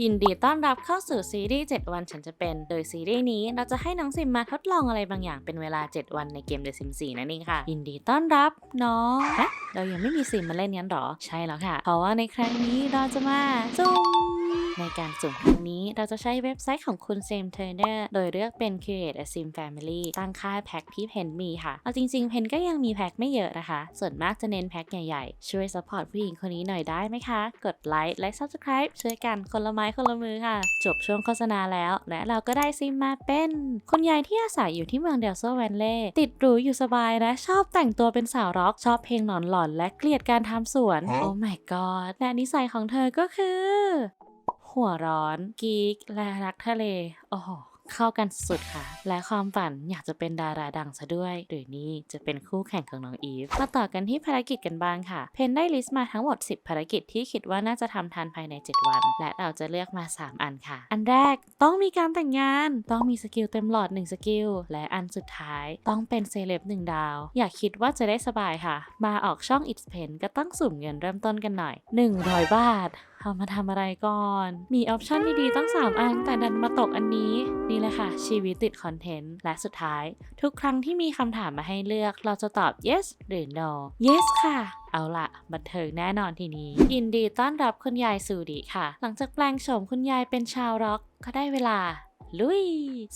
ยินดีต้อนรับเข้าสู่ซีรีส์ 7 วันฉันจะเป็น โดยซีรีส์นี้เราจะให้น้องซิมมาทดลองอะไรบางอย่างเป็นเวลา 7 วันในเกม The Sims 4นั่นเองค่ะ ยินดีต้อนรับน้องฮะเรายังไม่มีซิมมาเล่นงั้นหรอ ใช่แล้วค่ะ เพราะว่าในครั้งนี้เราจะมาจุ่ม ในการสุ่มครั้งนี้เราจะใช้เว็บไซต์ของคุณ Sim Turner โดยเลือกเป็น Create a Sim Family ตั้งค่าแพ็คที่เพนมีค่ะ เอาจริง ๆ เพนก็ยังมีแพ็คไม่เยอะนะคะ ส่วนมากจะเน้นแพ็คใหญ่ๆ ช่วยสปอร์ตผู้หญิงคนนี้หน่อยได้ไหมคะ กดไลค์และ Subscribe ช่วยกันคนละไม้คนละมือค่ะ จบช่วงโฆษณาแล้ว และเราก็ได้ซิมมาเป็น คุณยายที่อาศัยอยู่ที่เมืองเดลโซแวนเล่ติดหรูอยู่สบายและชอบแต่งตัวเป็นสาวร็อกชอบเพลงหลอนๆและเกลียดการทำสวนฮะโอ้ my god และนิสัยของเธอก็คือ หัวร้อนกีกและรักทะเลโอ้โหเข้ากันสุดค่ะ และความฝันอยากจะเป็นดาราดังซะด้วย หรือนี่จะเป็นคู่แข่งของน้องอีฟ มาต่อกันที่ภารกิจกันบ้างค่ะ เพนได้ลิสต์มาทั้งหมด 10 ภารกิจที่คิดว่าน่าจะทำทันภายใน 7 วัน และเราจะเลือกมา 3 อันค่ะ อันแรกต้องมีการแต่งงาน ต้องมีสกิลเต็มหลอด 1 สกิล และอันสุดท้ายต้องเป็นเซเลบ1ดาว อยากคิดว่าจะได้สบายค่ะ มาออกช่อง It's Pen ก็ต้องสุ่มเงินเริ่มต้นกันหน่อย 100 บาท เอามาทำอะไรก่อน มีออปชันดีๆตั้ง 3 อัน แต่ดันมาตกอันนี้ นี่แหละค่ะ ชีวิตติดคอนเทนต์ และสุดท้าย ทุกครั้งที่มีคำถามมาให้เลือกเราจะตอบ yes หรือ no yes ค่ะเอาละบันเทิงแน่นอนทีนี้ ยินดีต้อนรับคุณยายสูดีค่ะ หลังจากแปลงโฉมคุณยายเป็นชาวร็อกก็ได้เวลา ลุย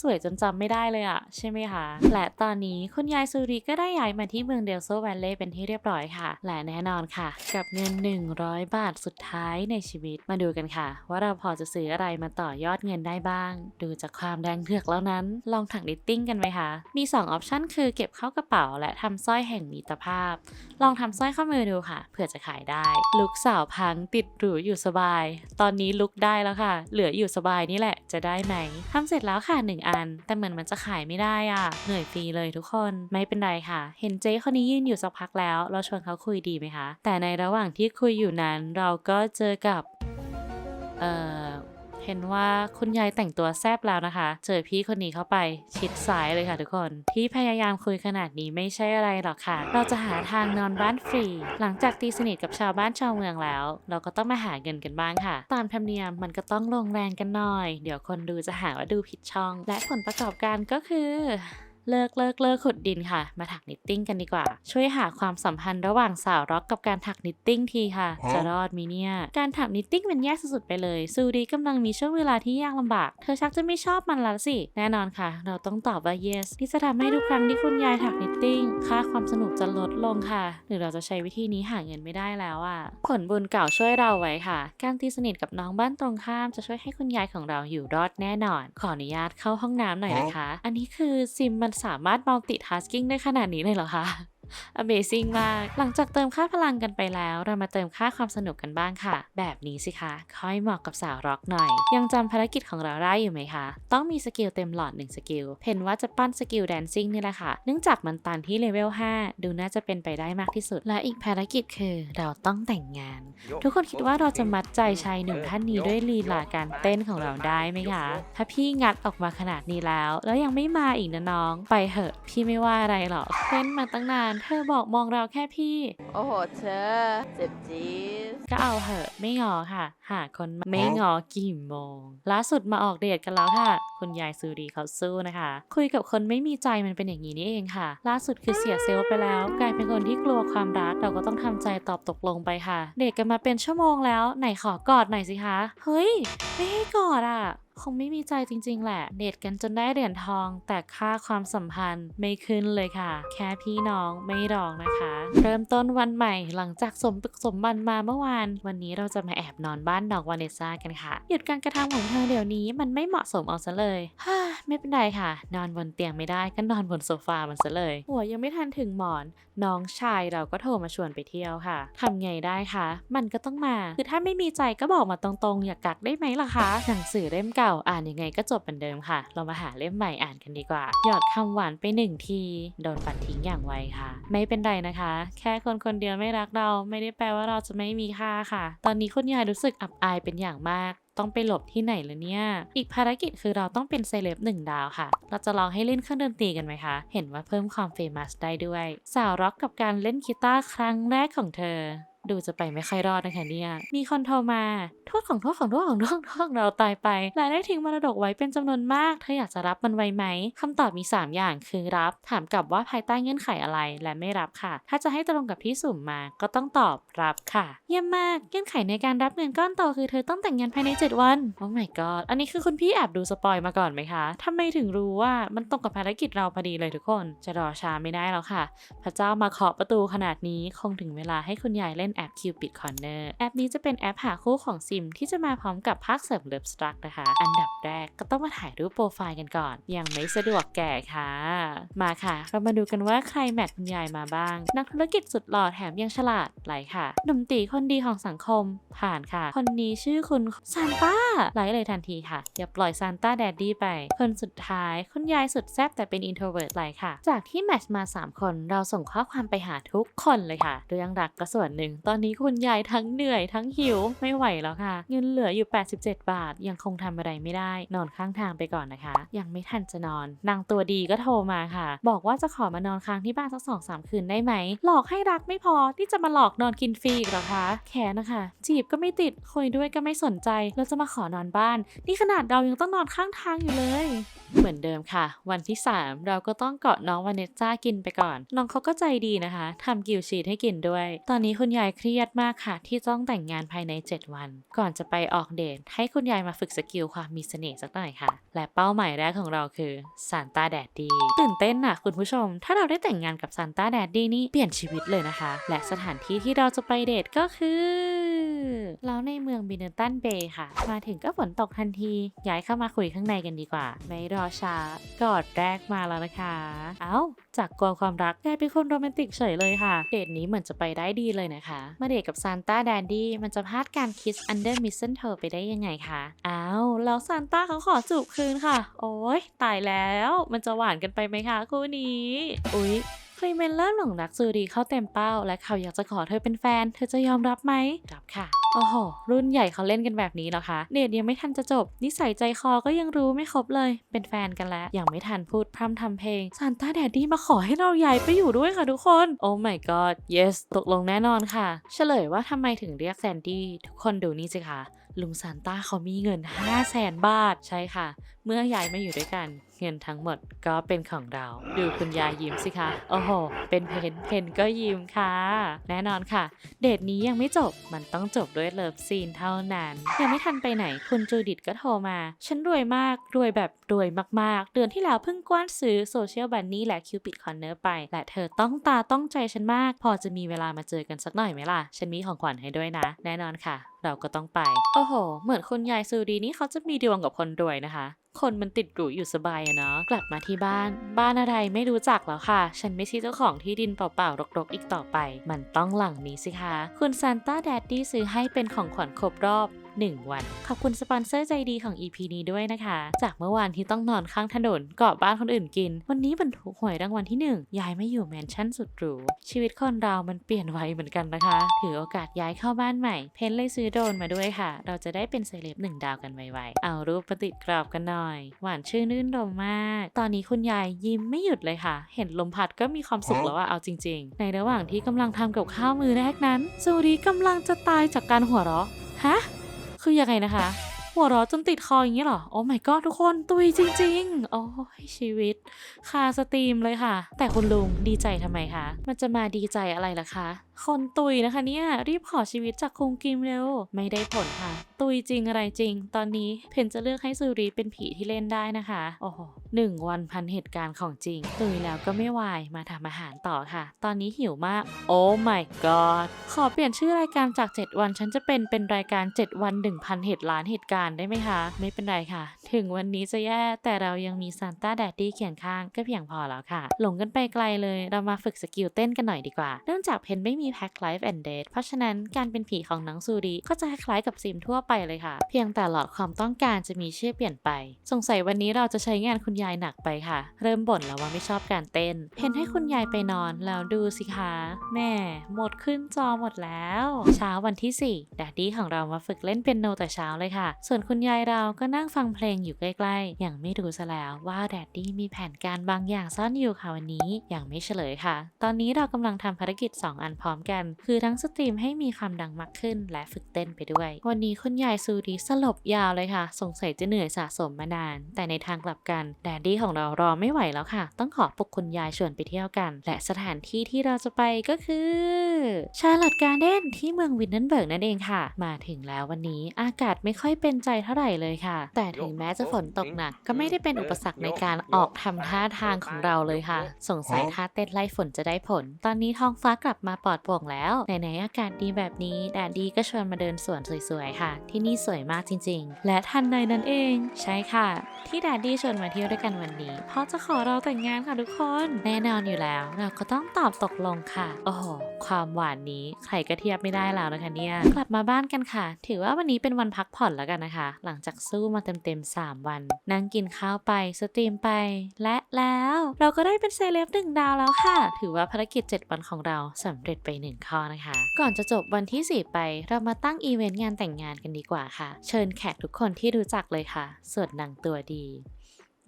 สวยจนจำไม่ได้เลยอะใช่ไหมคะ และตอนนี้คุณยายซูริก็ได้ย้ายมาที่เมืองเดลโซแวลเล่เป็นที่เรียบร้อยค่ะ และแน่นอนค่ะ กับเงิน 100 บาทสุดท้ายในชีวิตมาดูกันค่ะ ว่าเราพอจะซื้ออะไรมาต่อยอดเงินได้บ้าง ดูจากความแดงเถือกแล้วนั้น ลองถักนิตติ้งกันไหมคะ มี 2 ออปชันคือเก็บเข้ากระเป๋า และทำสร้อยแห่งมิตรภาพ ลองทำสร้อยข้อมือดูค่ะเผื่อจะขายได้ ลุกสาวพังติดหรูอยู่สบาย ตอนนี้ลุกได้แล้วค่ะ เหลืออยู่สบายนี่แหละจะได้ไหมทำเสร็จแล้วค่ะหนึ่งอัน แต่เหมือนมันจะขายไม่ได้อะ เหนื่อยฟรีเลยทุกคน ไม่เป็นไรค่ะ เห็นเจ๊คนนี้ยืนอยู่สักพักแล้ว เราชวนเขาคุยดีไหมคะ แต่ในระหว่างที่คุยอยู่นั้นเราก็เจอกับ เอ่อ เห็นว่าคุณยายแต่งตัวแซบแล้วนะคะ เจอพี่คนนี้เข้าไปชิดซ้ายเลยค่ะทุกคน ที่พยายามคุยขนาดนี้ไม่ใช่อะไรหรอกค่ะ เราจะหาทางนอนบ้านฟรี หลังจากตีสนิทกับชาวบ้านชาวเมืองแล้ว เราก็ต้องมาหาเงินกันบ้างค่ะ ตามธรรมเนียมมันก็ต้องลงแรงกันหน่อย เดี๋ยวคนดูจะหาว่าดูผิดช่อง และผลประกอบการก็คือ เลิกเลิกเลิกขุดดินค่ะ มาถักนิตติ้งกันดีกว่า ช่วยหาความสัมพันธ์ระหว่างสาวร็อกกับการถักนิตติ้งทีค่ะฮะจะรอดมีเนี่ย การถักนิตติ้งมันยากสุดๆไปเลย ซูดีกำลังมีช่วงเวลาที่ยากลำบาก เธอชักจะไม่ชอบมันแล้วสิ แน่นอนค่ะ เราต้องตอบว่า yes นี่จะทำให้ทุกครั้งที่คุณยายถักนิตติ้ง ค่าความสนุกจะลดลงค่ะ หรือเราจะใช้วิธีนี้หาเงินไม่ได้แล้วอะ ผลบุญเก่าช่วยเราไว้ค่ะ การตีสนิทกับน้องบ้านตรงข้ามจะช่วยให้คุณยายของเราอยู่รอดแน่นอน ขออนุญาตเข้าห้องน้ำหน่อยนะคะ อันนี้คือซิมมันสามารถ multitasking ได้ขนาดนี้เลยเหรอคะ Amazing มาก หลังจากเติมค่าพลังกันไปแล้ว เรามาเติมค่าความสนุกกันบ้างค่ะ แบบนี้สิคะ ค่อยเหมาะกับสาวร็อกหน่อย ยังจำภารกิจของเราได้อยู่ไหมคะ ต้องมีสกิลเต็มหลอด 1 สกิล เพนว่าจะปั้นสกิลแดนซิ่งนี่แหละค่ะ เนื่องจากมันตันที่เลเวล 5 ดูน่าจะเป็นไปได้มากที่สุด และอีกภารกิจคือเราต้องแต่งงาน ทุกคนคิดว่าเราจะมัดใจชายหนุ่มท่านนี้ด้วยลีลาการเต้นของเราได้ไหมคะ ถ้าพี่งัดออกมาขนาดนี้แล้ว แล้วยังไม่มาอีกนะน้อง ไปเหอะ พี่ไม่ว่าอะไรหรอกเต้นมาตั้งนานเธอบอกมองเราแค่พี่ โอ้โหเธอ เจ็บจี๊ดก็เอาเหอะไม่งอค่ะ หาคนไม่งอกี่โมงล่าสุดมาออกเดทกันแล้วค่ะ คุณยายซูรีเขาสู้นะคะ คุยกับคนไม่มีใจมันเป็นอย่างนี้นี่เองค่ะ ล่าสุดคือเสียเซลล์ไปแล้ว กลายเป็นคนที่กลัวความรักเราก็ต้องทำใจตอบตกลงไปค่ะ เดทกันมาเป็นชั่วโมงแล้ว ไหนขอกอดหน่อยสิคะ เฮ้ย ไม่ให้กอดอะ คงไม่มีใจจริงๆ แหละ เดทกันจนได้เหรียญทอง แต่ค่าความสัมพันธ์ไม่ขึ้นเลยค่ะ แค่พี่น้องไม่รองนะคะ เริ่มต้นวันใหม่หลังจากสมตึกสมบันมาเมื่อวาน วันนี้เราจะมาแอบนอนบ้านดอกวาเนสซากันค่ะ หยุดการกระทำของเธอเดี๋ยวนี้มันไม่เหมาะสมเอาซะเลยฮ่าไม่เป็นไรค่ะ นอนบนเตียงไม่ได้ก็นอนบนโซฟามันซะเลยหัวยังไม่ทันถึงหมอน น้องชายเราก็โทรมาชวนไปเที่ยวค่ะทำไงได้คะมันก็ต้องมา คือถ้าไม่มีใจก็บอกมาตรงๆ อย่ากักได้ไหมล่ะคะหนังสือเล่มเก่าอ่านยังไงก็จบเหมือนเดิมค่ะ เรามาหาเล่มใหม่อ่านกันดีกว่า หยอดคำหวานไปหนึ่งที โดนปัดทิ้งอย่างไวค่ะ ไม่เป็นไรนะคะ แค่คนคนเดียวไม่รักเราไม่ได้แปลว่าเราจะไม่มีค่าค่ะ ตอนนี้คุณยายรู้สึกอับอายเป็นอย่างมากต้องไปหลบที่ไหนละเนี่ย อีกภารกิจคือเราต้องเป็นเซเลบหนึ่งดาวค่ะ เราจะลองให้เล่นเครื่องดนตรีกันไหมคะ เห็นว่าเพิ่มความเฟมัสได้ด้วย สาวร็อกกับการเล่นกีตาร์ครั้งแรกของเธอ ดูจะไปไม่ค่อยรอดนะคะเนี่ยมีคนโทรมา โทษของโทษของโทษของโทษของเราตายไปและได้ทิ้งมรดกไว้เป็นจำนวนมาก เธออยากจะรับมันไว้ไหมคำตอบมี 3 อย่างคือรับ ถามกลับว่าภายใต้เงื่อนไขอะไรและไม่รับค่ะ ถ้าจะให้ตรงกับที่สุ่มมาก็ต้องตอบรับค่ะ เยี่ยมมากเงื่อนไขในการรับเงินก้อนโตคือเธอต้องแต่งงานภายใน 7 วันโอ้ my god อันนี้คือคุณพี่แอบดูสปอยมาก่อนไหมคะทำไมถึงรู้ว่ามันตรงกับภารกิจเราพอดีเลยทุกคน จะรอช้าไม่ได้แล้วค่ะ พระเจ้ามาเคาะประตูขนาดนี้คงถึงเวลาให้คุณยายเล่นแอป Cupid Corner แอปนี้จะเป็นแอปหาคู่ของซิมที่จะมาพร้อมกับภาคเสริมเลิฟสตรักนะคะ อันดับแรกก็ต้องมาถ่ายรูปโปรไฟล์กันก่อน ยังไม่สะดวกแก่ค่ะ มาค่ะ เรามาดูกันว่าใครแมทคุณยายมาบ้าง นักธุรกิจสุดหล่อแถมยังฉลาดไหลค่ะหนุ่มตีคนดีของสังคม ผ่านค่ะ คนนี้ชื่อคุณซานต้าไลค์เลยทันทีค่ะ อย่าปล่อยซานต้าแดดดี้ไป คนสุดท้ายคุณยายสุดแซ่บแต่เป็น introvert ไลค์ค่ะ จากที่แมทมา 3 คนเราส่งข้อความไปหาทุกคนเลยค่ะ เรื่องรักก็ส่วนหนึ่งตอนนี้คุณยายทั้งเหนื่อยทั้งหิวไม่ไหวแล้วค่ะ เงินเหลืออยู่ 87 บาท ยังคงทำอะไรไม่ได้ นอนข้างทางไปก่อนนะคะ ยังไม่ทันจะนอน นางตัวดีก็โทรมาค่ะ บอกว่าจะขอมานอนค้างที่บ้านสักสองสามคืนได้ไหม หลอกให้รักไม่พอที่จะมาหลอกนอนกินฟรีอีกหรอคะแขนนะคะ จีบก็ไม่ติดคุยด้วยก็ไม่สนใจแล้วจะมาขอนอนบ้าน นี่ขนาดเรายังต้องนอนข้างทางอยู่เลยเหมือนเดิมค่ะ วันที่ 3 เราก็ต้องเกาะน้องวานเนสซ่ากินไปก่อน น้องเขาก็ใจดีนะคะทำกิวชีสให้กินด้วย ตอนนี้คุณยายเครียดมากค่ะ ที่ต้องแต่งงานภายใน 7 วัน ก่อนจะไปออกเดทให้คุณยายมาฝึกสกิลความมีเสน่ห์สักหน่อยค่ะ และเป้าหมายแรกของเราคือซานต้าแดดดี้ตื่นเต้นน่ะคุณผู้ชม ถ้าเราได้แต่งงานกับซานต้าแดดดี้นี่เปลี่ยนชีวิตเลยนะคะ และสถานที่ที่เราจะไปเดทก็คือแล้วในเมืองบินเนอตันเบย์ค่ะ มาถึงก็ฝนตกทันที ย้ายเข้ามาคุยข้างในกันดีกว่า ไม่รอช้ากอดแรกมาแล้วนะคะ เอ้า จากกลัวความรักกลายเป็นคนโรแมนติกเฉยเลยค่ะ เดทนี้เหมือนจะไปได้ดีเลยนะคะ มาเดทกับซานต้าแดนดี้มันจะพลาดการคิสอันเดอร์มิสเซนเทอร์ไปได้ยังไงคะอ้าวแล้วซานต้าเขาขอจูบคืนค่ะ โอ้ยตายแล้วมันจะหวานกันไปไหมคะคู่นี้อุ๊ยคลีเมนเริ่มหลงรักซูรีเข้าเต็มเป้า และเขาอยากจะขอเธอเป็นแฟน เธอจะยอมรับไหมรับค่ะ โอ้โห รุ่นใหญ่เขาเล่นกันแบบนี้เหรอคะ เดทยังไม่ทันจะจบ นิสัยใจคอก็ยังรู้ไม่ครบเลย เป็นแฟนกันแล้ว ยังไม่ทันพูดพร่ำทำเพลงซานต้าแดดดี้มาขอให้เราย้ายไปอยู่ด้วยค่ะทุกคน โอ้ my god yes ตกลงแน่นอนค่ะ เฉลยว่าทำไมถึงเรียกแซนดี้ ทุกคนดูนี่สิคะลุงซานต้าเขามีเงิน 5 0 0แสนบาท ใช่ค่ะ เมื่อย้ายมาอยู่ด้วยกัน เงินทั้งหมดก็เป็นของเรา ดูคุณยายยิ้มสิคะ โอ้โห เป็นเพนเพนก็ยิ้มค่ะ แน่นอนค่ะ เดทนี้ยังไม่จบ มันต้องจบด้วยเลิฟซีนเท่านั้น ยังไม่ทันไปไหน คุณจูดิตก็โทรมา ฉันรวยมาก รวยแบบรวยมากๆ เดือนที่แล้วเพิ่งกว้านซื้อโซเชียลบันนี่และคิวปิดคอนเนอร์ไป และเธอต้องตาต้องใจฉันมาก พอจะมีเวลามาเจอกันสักหน่อยไหมล่ะ ฉันมีของขวัญให้ด้วยนะ แน่นอนค่ะ เราก็ต้องไป โอ้โห เหมือนคุณยายซูดีนี่เขาจะมีดวงกับคนรวยนะคะคนมันติดหรูอยู่สบายอะเนาะกลับมาที่บ้าน บ้านอะไรไม่รู้จักแล้วค่ะ ฉันไม่ใช่เจ้าของที่ดินเปล่าๆรกๆอีกต่อไป มันต้องหลังนี้สิคะ คุณซานต้าแดดดี้ซื้อให้เป็นของขวัญครบรอบ 1 วัน ขอบคุณสปอนเซอร์ใจดีของ EP นี้ด้วยนะคะ จากเมื่อวานที่ต้องนอนข้างถนนเกาะบ้านคนอื่นกิน วันนี้บรรทุกหวยรางวัลที่ 1 ย้ายมาอยู่แมนชั่นสุดหรูชีวิตคนเรามันเปลี่ยนไวเหมือนกันนะคะ ถือโอกาสย้ายเข้าบ้านใหม่ เพนเลยซื้อโดนมาด้วยค่ะ เราจะได้เป็นเซเลบหนึ่งดาวกันไวๆเอารูปประติดกรอบกันหน่อย หวานชื่นนื่นรมมาก ตอนนี้คุณยายยิ้มไม่หยุดเลยค่ะ เห็นลมพัดก็มีความสุขแล้วว่าเอาจริง ๆ ในระหว่างที่กำลังทำกับข้าวมือแรกนั้นซูรีกำลังจะตายจากการหัวเราะฮะ คือยังไงนะคะ หัวเราะจนติดคออย่างนี้เหรอ โอ้ my god ทุกคนตุยจริง ๆ โอ้ยชีวิตคาสตรีมเลยค่ะ แต่คุณลุงดีใจทำไมคะ มันจะมาดีใจอะไรล่ะคะ คนตุยนะคะเนี่ย รีบขอชีวิตจากคุงกิมเร็ว ไม่ได้ผลค่ะ ตุยจริงอะไรจริง ตอนนี้เพนจะเลือกให้ซูรีเป็นผีที่เล่นได้นะคะ โอ้โหหนึ่งวันพันเหตุการณ์ของจริง ตุยแล้วก็ไม่วายมาทำอาหารต่อค่ะ ตอนนี้หิวมาก โอ้ my god ขอเปลี่ยนชื่อรายการจาก 7 วันฉันจะเป็นเป็นรายการ 7 วัน 1,000 เหตุล้านเหตุการณ์ได้ไหมคะ ไม่เป็นไรค่ะ ถึงวันนี้จะแย่แต่เรายังมีซานต้าแดดดี้เคียงข้างก็เพียงพอแล้วค่ะ หลงกันไปไกลเลย เรามาฝึกสกิลเต้นกันหน่อยดีกว่า เนื่องจากเพนไม่มีแพ็คไลฟ์แอนด์เดทเพราะฉะนั้นการเป็นผีของน้องซูรีก็จะคล้ายๆกับซิมทั่วไปเลยค่ะ เพียงแต่หลอดความต้องการจะมีชื่อเปลี่ยนไป สงสัยวันนี้เราจะใช้งานคุณยายหนักไปค่ะ เริ่มบ่นแล้วว่าไม่ชอบการเต้น เพนให้คุณยายไปนอนแล้วดูสิคะแม่หมดขึ้นจอหมดแล้ว เช้าวันที่4แดดดี้ของเรามาฝึกเล่นเปียโนแต่เช้าเลยค่ะส่วนวนคุณยายเราก็นั่งฟังเพลงอยู่ใกล้ๆ อย่างไม่รู้ซะแล้วว่าแดดดี้มีแผนการบางอย่างซ่อนอยู่ค่ะวันนี้ อย่างไม่เฉลยค่ะ ตอนนี้เรากำลังทำภารกิจ 2 อันพร้อมกัน คือทั้งสตรีมให้มีความดังมากขึ้น และฝึกเต้นไปด้วย วันนี้คุณยายซูรีสลบยาวเลยค่ะ สงสัยจะเหนื่อยสะสมมานาน แต่ในทางกลับกันแดดดี้ของเรารอไม่ไหวแล้วค่ะ ต้องขอปลุกคุณยายชวนไปเที่ยวกัน และสถานที่ที่เราจะไปก็คือ ชาร์ลอตการ์เดนที่เมืองวินเนนเบิร์กนั่นเองค่ะ มาถึงแล้ววันนี้อากาศไม่ค่อยเป็นใจเท่าไหร่เลยค่ะ แต่ถึงแม้จะฝนตกหนักก็ไม่ได้เป็นอุปสรรคในการออกทำท่าทางของเราเลยค่ะ สงสัยท่าเต้นไล่ฝนจะได้ผล ตอนนี้ท้องฟ้ากลับมาปลอดโปร่งแล้วไหนๆอากาศดีแบบนี้แดดดีก็ชวนมาเดินสวนสวยๆค่ะ ที่นี่สวยมากจริง ๆ และทันใดนั้นเอง ใช่ค่ะ ที่แดดดี้ชวนมาเที่ยวด้วยกันวันนี้เพราะจะขอเราแต่งงานค่ะทุกคน แน่นอนอยู่แล้ว เราก็ต้องตอบตกลงค่ะ โอ้โหความหวานนี้ใครก็เทียบไม่ได้แล้วนะคะเนี่ยกลับมาบ้านกันค่ะ ถือว่าวันนี้เป็นวันพักผ่อนแล้วกันนะคะหลังจากสู้มาเต็มๆ 3 วัน นั่งกินข้าวไปสตรีมไป และแล้วเราก็ได้เป็นเซเลบหนึ่งดาวแล้วค่ะ ถือว่าภารกิจ 7 วันของเราสำเร็จไปหนึ่งข้อนะคะ ก่อนจะจบวันที่ 4 ไป เรามาตั้งอีเวนต์งานแต่งงานกันดีกว่าค่ะ เชิญแขกทุกคนที่รู้จักเลยค่ะส่วนนางตัวดี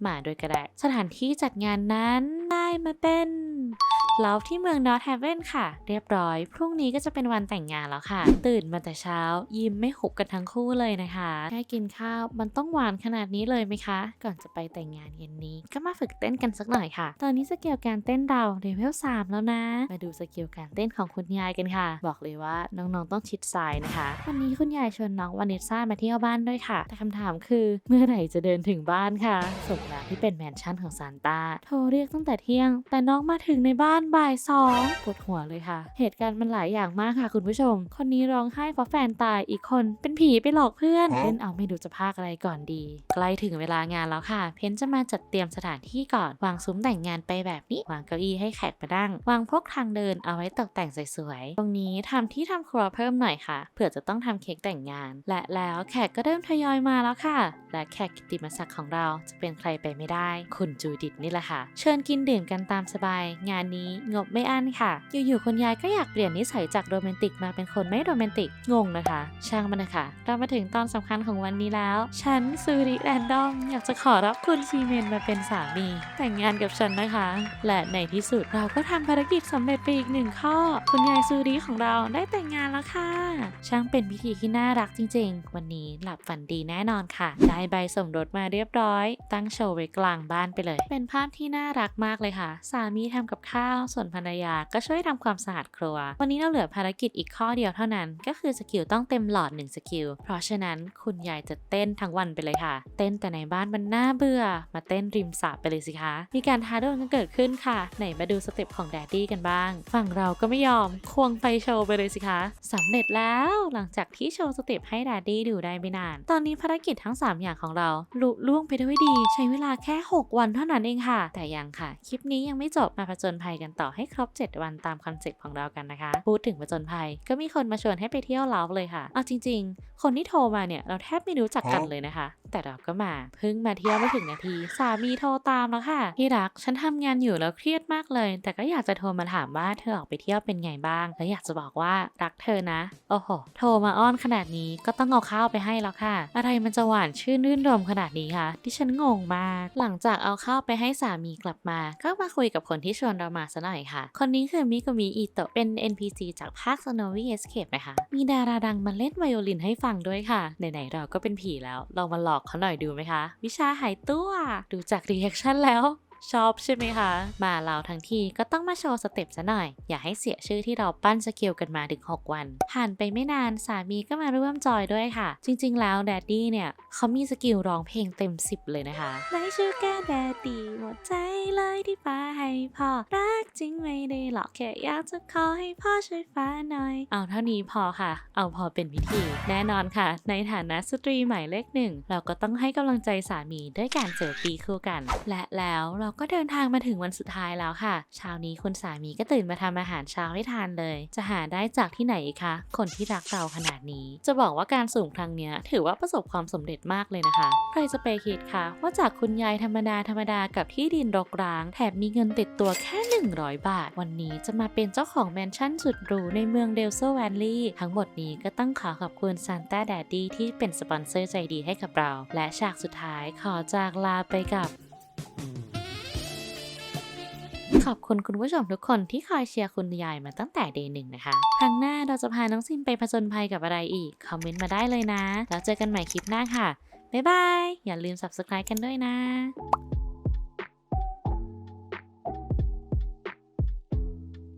มาด้วยก็ได้สถานที่จัดงานนั้นได้มาเป็นลาที่เมืองนอร์ทแฮเวนค่ะ เรียบร้อย พรุ่งนี้ก็จะเป็นวันแต่งงานแล้วค่ะ ตื่นมาแต่เช้า ยิ้มไม่หุบกันทั้งคู่เลยนะคะแค่กินข้าวมันต้องหวานขนาดนี้เลยไหมคะ ก่อนจะไปแต่งงานเย็นนี้ ก็มาฝึกเต้นกันสักหน่อยค่ะ ตอนนี้สเกลการเต้นเราเลเวล3แล้วนะ มาดูสเกลการเต้นของคุณยายกันค่ะ บอกเลยว่าน้องๆต้องชิดซ้ายนะคะ วันนี้คุณยายชวนน้องวานิสซ่ามาเที่ยวบ้านด้วยค่ะ แต่คำถามคือเมื่อไหร่จะเดินถึงบ้านค่ะสมแล้วที่เป็นแมนชั่นของซานต้าโทรเรียกตั้งแต่เที่ยง แต่น้องมาถึงในบ้านบ่ายสองปวดหัวเลยค่ะ เหตุการณ์มันหลายอย่างมากค่ะคุณผู้ชม คนนี้ร้องไห้เพราะแฟนตายอีกคน เป็นผีไปหลอกเพื่อนเล่นเอาไม่รู้จะพากอะไรก่อนดี ใกล้ถึงเวลางานแล้วค่ะ เพนจะมาจัดเตรียมสถานที่ก่อนวางซุ้มแต่งงานไปแบบนี้วางเก้าอี้ให้แขกมานั่งวางพวกทางเดินเอาไว้ตกแต่งสวยๆตรงนี้ทำที่ทำครัวเพิ่มหน่อยค่ะเผื่อจะต้องทำเค้กแต่งงาน และแล้วแขกก็เริ่มทยอยมาแล้วค่ะ และแขกกิตติมศักดิ์ของเราจะเป็นใครไปไม่ได้ คุณจูดิตนี่แหละค่ะ เชิญกินดื่มกันตามสบาย งานนี้งบไม่อั้นค่ะ อยู่ๆคุณยายก็อยากเปลี่ยนนิสัยจากโรแมนติกมาเป็นคนไม่โรแมนติก งงนะคะ ช่างมันนะคะเรามาถึงตอนสำคัญของวันนี้แล้ว ฉันซูริแรนดอมอยากจะขอรับคุณซีเมนมาเป็นสามี แต่งงานกับฉันนะคะ และในที่สุดเราก็ทำภารกิจสำเร็จไปอีกหนึ่งข้อ คุณยายซูริของเราได้แต่งงานแล้วค่ะ ช่างเป็นพิธีที่น่ารักจริง ๆ วันนี้หลับฝันดีแน่นอนค่ะ ได้ใบสมรสมาเรียบร้อย ตั้งโชว์ไว้กลางบ้านไปเลย เป็นภาพที่น่ารักมากเลยค่ะ สามีทำกับข้าวส่วนภรรยาก็ช่วยทำความสะอาดครัว วันนี้เราเหลือภารกิจอีกข้อเดียวเท่านั้น ก็คือสกิลต้องเต็มหลอด1สกิลเพราะฉะนั้นคุณยายจะเต้นทั้งวันไปเลยค่ะ เต้นแต่ในบ้านมันน่าเบื่อ มาเต้นริมสระไปเลยสิคะมีการท้าดวลกันเกิดขึ้นค่ะ ไหนมาดูสเต็ปของแดดดี้กันบ้าง ฝั่งเราก็ไม่ยอมควงไฟโชว์ไปเลยสิคะสำเร็จแล้วหลังจากที่โชว์สเต็ปให้แดดดี้ดูได้ไม่นาน ตอนนี้ภารกิจทั้ง 3 อย่างของเราลุล่วงไปได้วยดี ใช้เวลาแค่ 6 วันเท่านั้นเองค่ะ แต่ยังค่ะ คลิปนี้ยังไม่จบมาผจญภัยกันต่อให้ครบ 7 วันตามคอนเซ็ปต์ของเรากันนะคะ พูดถึงผจญภัย ก็มีคนมาชวนให้ไปเที่ยวลาวเลยค่ะ เอาจริง ๆ คนที่โทรมาเนี่ยเราแทบไม่รู้จักกันเลยนะคะ แต่เราก็มาเพิ่งมาเที่ยวไม่ถึงนาที สามีโทรตามแล้วค่ะที่รักฉันทำงานอยู่แล้วเครียดมากเลย แต่ก็อยากจะโทรมาถามว่าเธอออกไปเที่ยวเป็นไงบ้างแล้วอยากจะบอกว่ารักเธอนะโอ้โหโทรมาอ้อนขนาดนี้ก็ต้องเอาข้าวไปให้แล้วค่ะ อะไรมันจะหวานชื่นรื่นรมขนาดนี้คะที่ฉันงงมากหลังจากเอาข้าวไปให้สามีกลับมา ก็มาคุยกับคนที่ชวนเรามาซะหน่อยค่ะ คนนี้คือมิโกมิอิโตะเป็น NPC จากภาค Snowy Escape นะคะ มีดาราดังมาเล่นไวโอลินให้ฟังด้วยค่ะ ไหนๆเราก็เป็นผีแล้วลองมาหลอกเขาหน่อยดูไหมคะ วิชาหายตัว ดูจากรีแอคชั่นแล้ว ชอบใช่ไหมคะ มาเราทั้งทีก็ต้องมาโชว์สเต็ปซะหน่อย อย่าให้เสียชื่อที่เราปั้นสกิลกันมาถึง 6 วัน ผ่านไปไม่นานสามีก็มาร่วมจอยด้วยค่ะ จริง ๆ แล้วแดดดี้เนี่ยเขามีสกิลร้องเพลงเต็ม 10 เลยนะคะไม่ชูแก้แดดดี้หมดใจเลยที่ฟ้าให้พ่อ รักจริงไม่ได้หรอกแค่อยากจะขอให้พ่อช่วยฟ้าหน่อย เอาเท่านี้พอค่ะ เอาพอเป็นพิธี แน่นอนค่ะ ในฐานะสตรีหมายเลขหนึ่งเราก็ต้องให้กำลังใจสามีด้วยการเจอปีคู่กัน และแล้วเราก็เดินทางมาถึงวันสุดท้ายแล้วค่ะ เช้านี้คุณสามีก็ตื่นมาทำอาหารเช้าให้ทานเลย จะหาได้จากที่ไหนคะ คนที่รักเราขนาดนี้ จะบอกว่าการสุ่มครั้งเนี้ยถือว่าประสบความสำเร็จมากเลยนะคะ ใครจะไปคิดคะว่าจากคุณยายธรรมดาธรรมดากับที่ดินรกร้าง แถมมีเงินติดตัวแค่ 100 บาท วันนี้จะมาเป็นเจ้าของแมนชั่นสุดหรูในเมืองเดลโซแวนลีย์ทั้งหมดนี้ก็ต้องขอขอบคุณซานต้าแดดดี้ที่เป็นสปอนเซอร์ใจดีให้กับเรา และฉากสุดท้ายขอจากลาไปกับ ขอบคุณคุณผู้ชมทุกคนที่คอยเชียร์คุณยายมาตั้งแต่เดย์หนึ่งนะคะครั้งหน้าเราจะพาน้องซิมไปผจญภัยกับอะไรอีก คอมเมนต์มาได้เลยนะ แล้วเจอกันใหม่คลิปหน้าค่ะ บ๊ายบาย อย่าลืม subscribe กันด้วยนะ